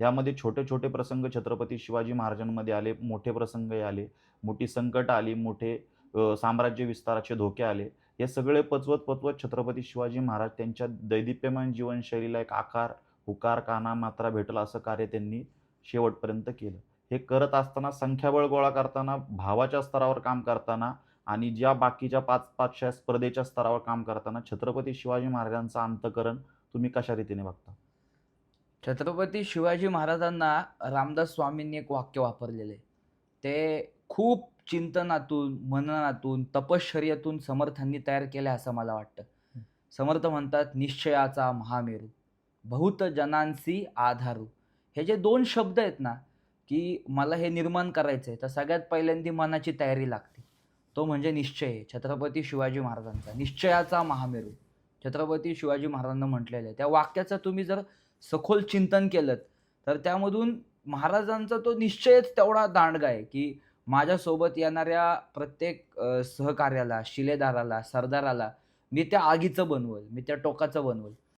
यामध्ये छोटे छोटे प्रसंग छत्रपती शिवाजी महाराजांमध्ये आले मोठे प्रसंगही आले मोठी संकट आली मोठे साम्राज्य विस्ताराचे धोके आले. हे सगळे पचवत पचवत छत्रपती शिवाजी महाराज त्यांच्या दैदिप्यमान जीवनशैलीला एक आकार हुकार काना मात्रा भेटला असं कार्य त्यांनी शेवटपर्यंत केलं. हे करत असताना संख्याबळ गोळा करताना भावाच्या स्तरावर काम करताना आणि ज्या बाकीच्या पाच पाचशा स्पर्धेच्या स्तरावर काम करताना छत्रपती शिवाजी महाराजांचं अंतकरण तुम्ही कशा रीतीने बघता? छत्रपती शिवाजी महाराजांना रामदास स्वामींनी एक वाक्य वापरलेलं आहे. ते खूप चिंतनातून मननातून तपश्चर्यातून समर्थांनी तयार केलं असं मला वाटतं. समर्थ म्हणतात निश्चयाचा महामेरू बहुत जनांसी आधारू. हे जे दोन शब्द आहेत ना की मला हे निर्माण करायचं आहे तर सगळ्यात पहिल्यांदी मनाची तयारी लागते. तो म्हणजे निश्चय छत्रपती शिवाजी महाराजांचा निश्चयाचा महामेरू. छत्रपती शिवाजी महाराजांना म्हटलेलं आहे. त्या वाक्याचं तुम्ही जर सखोल चिंतन केलं तर त्यामधून महाराजांचा तो निश्चयच तेवढा दांडगा आहे की माझ्यासोबत येणाऱ्या प्रत्येक सहकार्याला शिलेदाराला सरदाराला मी त्या आगीचं बनवल मी त्या टोकाचं बनवल.